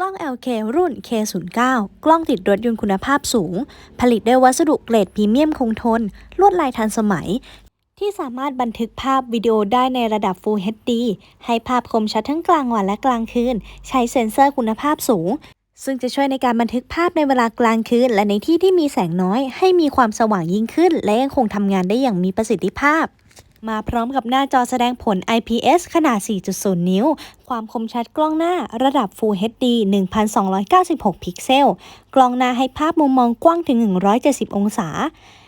กล้อง LK รุ่น K09 กล้องติดรถยนต์คุณภาพสูง ผลิตด้วยวัสดุเกรดพรีเมียมคงทน ลวดลายทันสมัย ที่สามารถบันทึกภาพวิดีโอได้ในระดับ Full HD ให้ภาพคมชัดทั้งกลางวันและกลางคืน ใช้เซ็นเซอร์คุณภาพสูง ซึ่งจะช่วยในการบันทึกภาพในเวลากลางคืน และในที่ที่มีแสงน้อย ให้มีความสว่างยิ่งขึ้น และยังคงทำงานได้อย่างมีประสิทธิภาพ มาพร้อมกับหน้าจอแสดงผล IPS ขนาด 4.0 นิ้ว ความคมชัดกล้องหน้าระดับ Full HD 1296 พิกเซล กล้องหน้าให้ภาพมุมมองกว้างถึง 170 องศา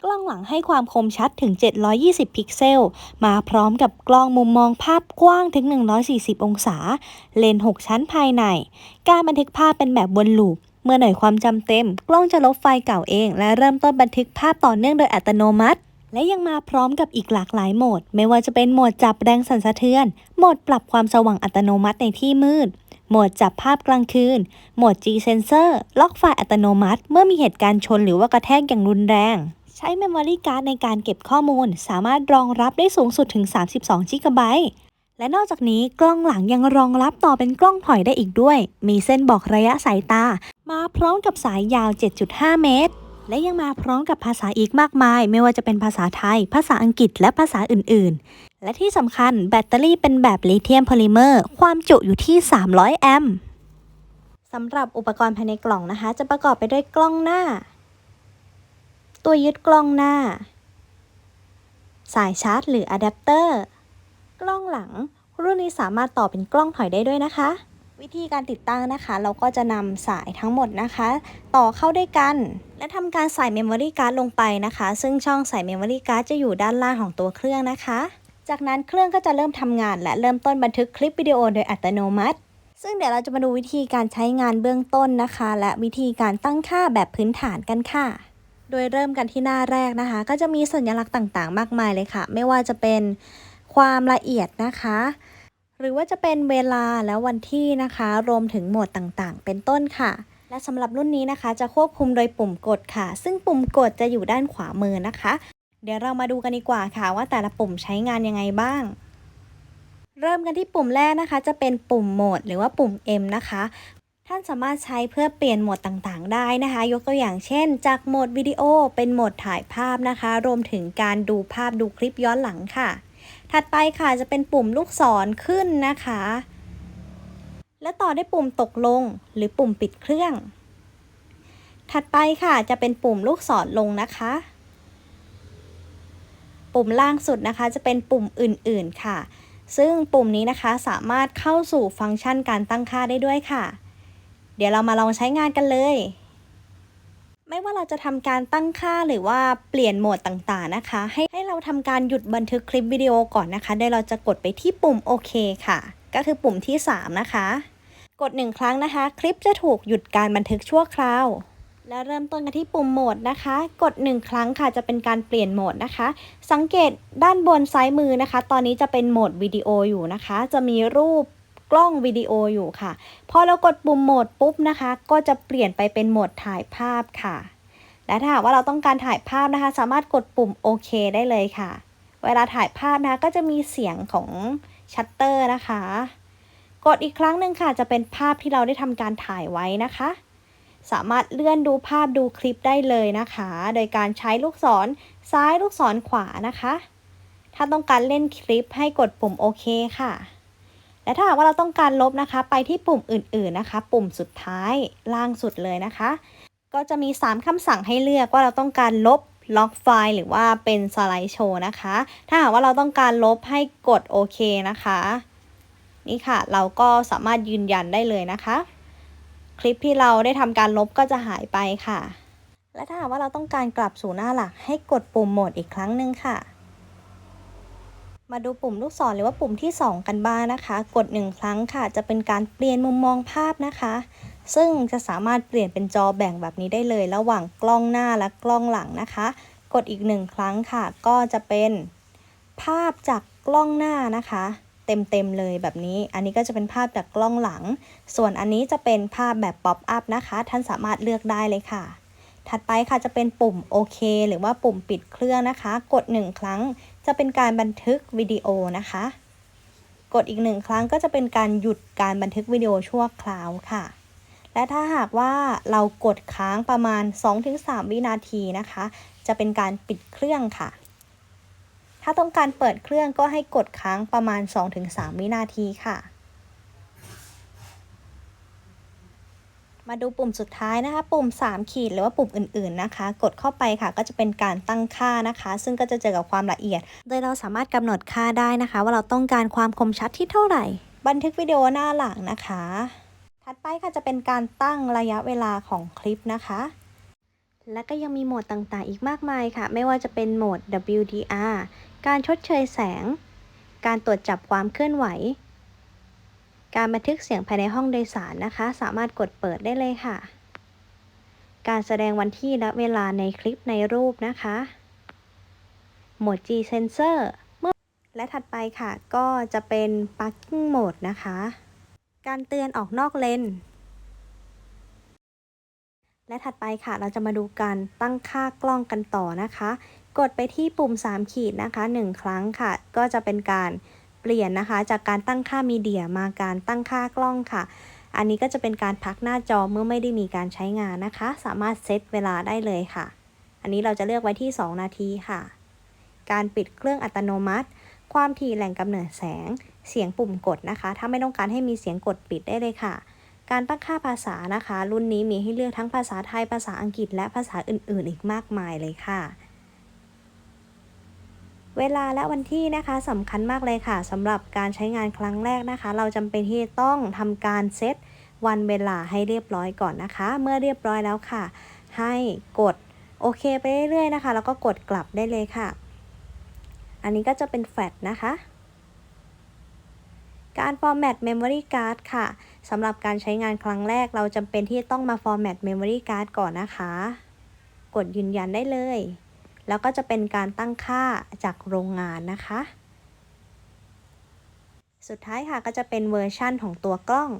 กล้องหลังให้ความคมชัดถึง 720 พิกเซล มาพร้อมกับกล้องมุมมองภาพกว้างถึง 140 องศา เลนส์6ชั้นภายใน การบันทึกภาพเป็นแบบวนลูปเมื่อหน่วยความจำเต็ม กล้องจะลบไฟล์เก่าเอง และเริ่มต้นบันทึกภาพต่อเนื่องโดยอัตโนมัติ และยังมาพร้อมกับอีกหลากหลายโหมด ไม่ว่าจะเป็นโหมดจับแรงสั่นสะเทือน โหมดปรับความสว่างอัตโนมัติในที่มืด โหมดจับภาพกลางคืน โหมด G Sensor ล็อกไฟล์อัตโนมัติ เมื่อมีเหตุการณ์ชนหรือว่ากระแทกอย่างรุนแรง ใช้ Memory Card ในการเก็บข้อมูล สามารถรองรับได้สูงสุดถึง 32 g b และนอกจากนี้กล้องหลังยังรองรับต่อเป็นกล้องถอยได้อีกด้วย มีเส้นบอกระยะสายตา มาพร้อมกับสายยาว 7.5 เมตร และยังมาพร้อมกับภาษาอีกมากมาย ไม่ว่าจะเป็นภาษาไทย ภาษาอังกฤษและภาษาอื่น ๆ และที่สำคัญแบตเตอรี่เป็นแบบลิเธียมโพลิเมอร์ ความจุอยู่ที่ 300 แอมป์สำหรับอุปกรณ์ภายในกล่องนะคะ จะประกอบไปด้วยกล้องหน้า ตัวยึดกล้องหน้า สายชาร์จ หรืออะแดปเตอร์ กล้องหลัง รุ่นนี้สามารถต่อเป็นกล้องถอยได้ด้วยนะคะ วิธีการติดตั้งนะคะ เราก็จะนำสายทั้งหมดนะคะ ต่อเข้าด้วยกัน และทำการใส่เมมโมรี่การ์ดลงไปนะคะ ซึ่งช่องใส่เมมโมรี่การ์ดจะอยู่ด้านล่างของตัวเครื่องนะคะ จากนั้นเครื่องก็จะเริ่มทำงาน และเริ่มต้นบันทึกคลิปวิดีโอโดยอัตโนมัติ ซึ่งเดี๋ยวเราจะมาดูวิธีการใช้งานเบื้องต้นนะคะ และวิธีการตั้งค่าแบบพื้นฐานกันค่ะ โดยเริ่มกันที่หน้าแรกนะคะ ก็จะมีสัญลักษณ์ต่างๆ มากมายเลยค่ะ ไม่ว่าจะเป็นความละเอียดนะคะ หรือว่าจะเป็นเวลาแล้ววันที่นะคะ รวมถึงโหมดต่างๆ เป็นต้นค่ะ และสำหรับรุ่นนี้นะคะ จะควบคุมโดยปุ่มกดค่ะ ซึ่งปุ่มกดจะอยู่ด้านขวามือนะคะ เดี๋ยวเรามาดูกันดีกว่าค่ะ ว่าแต่ละปุ่มใช้งานยังไงบ้างเริ่มกันที่ปุ่มแรกนะคะ จะเป็นปุ่มโหมดหรือว่าปุ่ม M นะคะ ท่านสามารถใช้เพื่อเปลี่ยนโหมดต่างๆ ได้นะคะ ยกตัวอย่างเช่น จากโหมดวิดีโอเป็นโหมดถ่ายภาพนะคะ รวมถึงการดูภาพดูคลิปย้อนหลังค่ะ ถัดไปค่ะจะเป็นปุ่มลูกศรขึ้นนะคะ และต่อด้วยปุ่มตกลงหรือปุ่มปิดเครื่อง ถัดไปค่ะจะเป็นปุ่มลูกศรลงนะคะ ปุ่มล่างสุดนะคะจะเป็นปุ่มอื่นๆค่ะ ซึ่งปุ่มนี้นะคะสามารถเข้าสู่ฟังก์ชันการตั้งค่าได้ด้วยค่ะ เดี๋ยวเรามาลองใช้งานกันเลย ไม่ว่าเราจะทำการตั้งค่าหรือว่าเปลี่ยนโหมดต่างๆนะคะ ให้ให้เราทำการหยุดบันทึกคลิปวิดีโอก่อนนะคะเดี๋ยเราจะกดไปที่ปุ่มโอเคค่ะ ก็คือปุ่มที่ 3 นะคะ กด 1 ครั้งนะคะ คลิปจะถูกหยุดการบันทึกชั่วคราวและเริ่มต้นกันที่ปุ่มโหมดนะคะ กด 1 ครั้งค่ะจะเป็นการเปลี่ยนโหมดนะคะ สังเกตด้านบนซ้ายมือนะคะ ตอนนี้จะเป็นโหมดวิดีโออยู่นะคะ จะมีรูป กล้องวิดีโออยู่ค่ะ พอเรากดปุ่มโหมดปุ๊บนะคะ ก็จะเปลี่ยนไปเป็นโหมดถ่ายภาพค่ะ และถ้าหากว่าเราต้องการถ่ายภาพนะคะ สามารถกดปุ่มโอเคได้เลยค่ะ เวลาถ่ายภาพนะคะก็จะมีเสียงของชัตเตอร์นะคะ กดอีกครั้งหนึ่งค่ะ จะเป็นภาพที่เราได้ทำการถ่ายไว้นะคะ สามารถเลื่อนดูภาพดูคลิปได้เลยนะคะ โดยการใช้ลูกศรซ้ายลูกศรขวานะคะ ถ้าต้องการเล่นคลิปให้กดปุ่มโอเคค่ะ และถ้าหากว่าเราต้องการลบนะคะ ไปที่ปุ่มอื่นๆนะคะ ปุ่มสุดท้ายล่างสุดเลยนะคะ ก็จะมี 3คำสั่งให้เลือกว่าเราต้องการลบล็อกไฟล์หรือว่าเป็นสไลด์โชว์นะคะ ถ้าหากว่าเราต้องการลบให้กดโอเคนะคะ นี่ค่ะ เราก็สามารถยืนยันได้เลยนะคะ คลิปที่เราได้ทำการลบก็จะหายไปค่ะ และถ้าหากว่าเราต้องการกลับสู่หน้าหลักให้กดปุ่มโหมดอีกครั้งหนึ่งค่ะ มาดูปุ่มลูกศรหรือว่าปุ่มที่ 2 กันบ้างนะคะ กด 1 ครั้งค่ะ จะเป็นการเปลี่ยนมุมมองภาพนะคะ ซึ่งจะสามารถเปลี่ยนเป็นจอแบ่งแบบนี้ได้เลย ระหว่างกล้องหน้าและกล้องหลังนะคะ กดอีกหนึ่งครั้งค่ะ ก็จะเป็นภาพจากกล้องหน้านะคะ เต็มๆเลยแบบนี้ อันนี้ก็จะเป็นภาพจากกล้องหลัง ส่วนอันนี้จะเป็นภาพแบบป๊อปอัพนะคะ ท่านสามารถเลือกได้เลยค่ะ ถัดไปค่ะจะเป็นปุ่มโอเคหรือว่าปุ่มปิดเครื่องนะคะ กด 1 ครั้งจะเป็นการบันทึกวิดีโอนะคะ กดอีกหนึ่งครั้งก็จะเป็นการหยุดการบันทึกวิดีโอชั่วคราวค่ะ และถ้าหากว่าเรากดค้างประมาณ 2-3 วินาทีนะคะ จะเป็นการปิดเครื่องค่ะ ถ้าต้องการเปิดเครื่องก็ให้กดค้างประมาณ 2-3 วินาทีค่ะ มาดูปุ่มสุดท้ายนะคะ ปุ่ม 3 ขีดหรือว่าปุ่มอื่น ๆนะคะ กดเข้าไปค่ะก็จะเป็นการตั้งค่านะคะ ซึ่งก็จะเจอกับความละเอียด โดยเราสามารถกำหนดค่าได้นะคะ ว่าเราต้องการความคมชัดที่เท่าไหร่ บันทึกวิดีโอหน้าหลังนะคะ ถัดไปค่ะจะเป็นการตั้งระยะเวลาของคลิปนะคะ และก็ยังมีโหมดต่างๆ อีกมากมายค่ะ ไม่ว่าจะเป็นโหมด WDR การชดเชยแสง การตรวจจับความเคลื่อนไหว การบันทึกเสียงภายในห้องโดยสารนะคะ สามารถกดเปิดได้เลยค่ะ การแสดงวันที่และเวลาในคลิปในรูปนะคะ โหมด G Sensor เมื่อและถัดไปค่ะก็จะเป็น Parking Mode นะคะ การเตือนออกนอกเลนและถัดไปค่ะเราจะมาดูการตั้งค่ากล้องกันต่อนะคะ กดไปที่ปุ่ม 3 ขีดนะคะ 1 ครั้งค่ะ ก็จะเป็นการ เปลี่ยนนะคะ จากการตั้งค่ามีเดียมาการตั้งค่ากล้องค่ะ อันนี้ก็จะเป็นการพักหน้าจอเมื่อไม่ได้มีการใช้งานนะคะ สามารถเซตเวลาได้เลยค่ะ อันนี้เราจะเลือกไว้ที่ 2 นาทีค่ะ การปิดเครื่องอัตโนมัติ ความถี่แหล่งกำเนิดแสง เสียงปุ่มกดนะคะ ถ้าไม่ต้องการให้มีเสียงกดปิดได้เลยค่ะการตั้งค่าภาษานะคะ รุ่นนี้มีให้เลือกทั้งภาษาไทย ภาษาอังกฤษ และภาษาอื่น ๆ อีกมากมายเลยค่ะ เวลาและวันที่นะคะสำคัญมากเลยค่ะสำหรับการใช้งานครั้งแรกนะคะ เราจำเป็นที่ต้องทำการเซตวันเวลาให้เรียบร้อยก่อนนะคะ เมื่อเรียบร้อยแล้วค่ะ ให้กดโอเคไปเรื่อยๆนะคะ แล้วก็กดกลับได้เลยค่ะ อันนี้ก็จะเป็นแฟลชนะคะ การ format memory card ค่ะสำหรับการใช้งานครั้งแรกเราจำเป็นที่ต้องมา format memory card ก่อนนะคะ กดยืนยันได้เลย แล้วก็จะเป็นการตั้งค่าจากโรงงานนะคะ สุดท้ายค่ะก็จะเป็นเวอร์ชั่นของตัวกล้อง